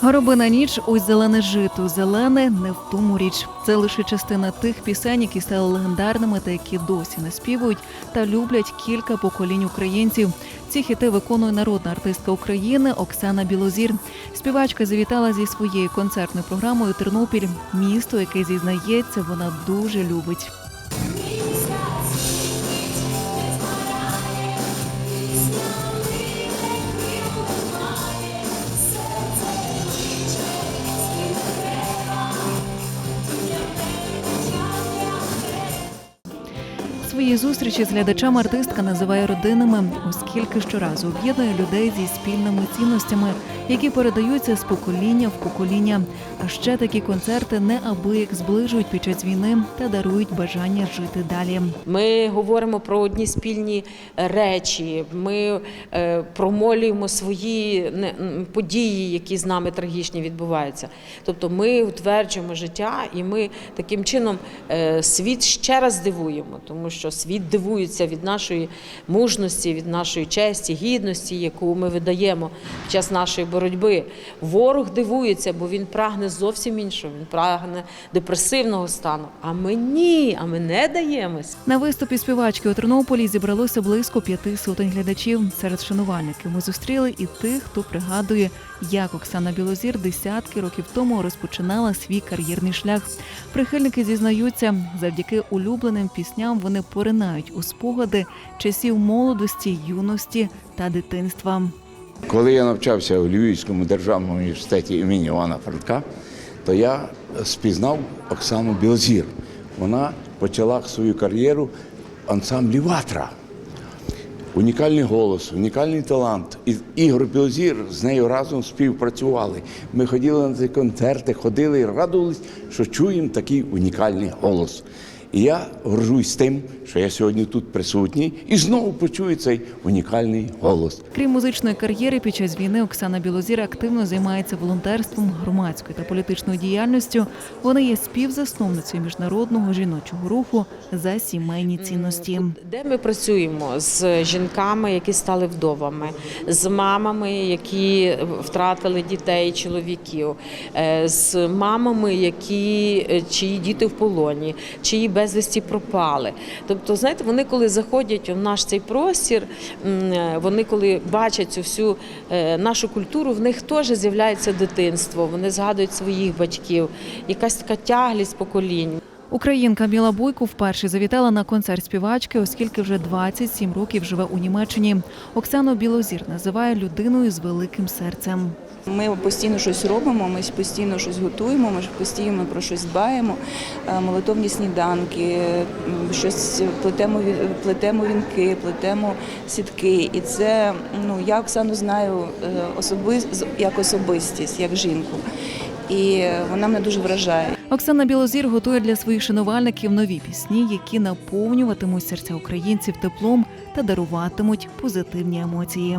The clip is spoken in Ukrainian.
Горобина ніч, ось зелене жито. Зелене не в тому річ. Це лише частина тих пісень, які стали легендарними та які досі наспівують та люблять кілька поколінь українців. Ці хіти виконує народна артистка України Оксана Білозір. Співачка завітала зі своєю концертною програмою Тернопіль, місто, яке зізнається, вона дуже любить. Свої зустрічі з глядачами артистка називає родинними, оскільки щоразу об'єднує людей зі спільними цінностями, які передаються з покоління в покоління. А ще такі концерти неабияк зближують під час війни та дарують бажання жити далі. Ми говоримо про одні спільні речі. Ми е, промолюємо свої події, які з нами трагічні відбуваються. Тобто ми утверджуємо життя, і ми таким чином е, світ ще раз дивуємо, тому що світ дивується від нашої мужності, від нашої честі, гідності, яку ми видаємо під час нашої боротьби. Ворог дивується, бо він прагне зовсім іншого. Він прагне депресивного стану. А ми ні, а ми не даємось. На виступі співачки у Тернополі зібралося близько п'яти сотень глядачів. Серед шанувальників ми зустріли і тих, хто пригадує, як Оксана Білозір десятки років тому розпочинала свій кар'єрний шлях. Прихильники зізнаються, завдяки улюбленим пісням вони поринають у спогади часів молодості, юності та дитинства. Коли я навчався у Львівському державному університеті імені Івана Франка, то я спізнав Оксану Білозір. Вона почала свою кар'єру ансамблі Ватра. Унікальний голос, унікальний талант. І Ігор Білозір з нею разом співпрацювали. Ми ходили на ці концерти, ходили і радувались, що чуємо такий унікальний голос. І я горжусь тим, що я сьогодні тут присутній і знову почую цей унікальний голос. Крім музичної кар'єри, під час війни Оксана Білозір активно займається волонтерством, громадською та політичною діяльністю. Вона є співзасновницею міжнародного жіночого руху за сімейні цінності. Де ми працюємо з жінками, які стали вдовами, з мамами, які втратили дітей, чоловіків, е, з мамами, які е, чиї діти в полоні, чиї безвісті пропали. Тобто, знаєте, вони коли заходять у наш цей простір, е, вони коли бачать цю всю е, нашу культуру, в них теж з'являється дитинство. Вони згадують своїх батьків, якась така тяглість поколінь. Українка Міла Бойко вперше завітала на концерт співачки, оскільки вже 27 років живе у Німеччині. Оксану Білозір називає людиною з великим серцем. Ми постійно щось робимо, ми постійно щось готуємо, ми постійно про щось дбаємо. Е, Молитовні сніданки, щось плетемо, плетемо вінки, плетемо сітки. І це ну я Оксану знаю е, особи, як особистість, як жінку. І вона мене дуже вражає. Оксана Білозір готує для своїх шанувальників нові пісні, які наповнюватимуть серця українців теплом та даруватимуть позитивні емоції.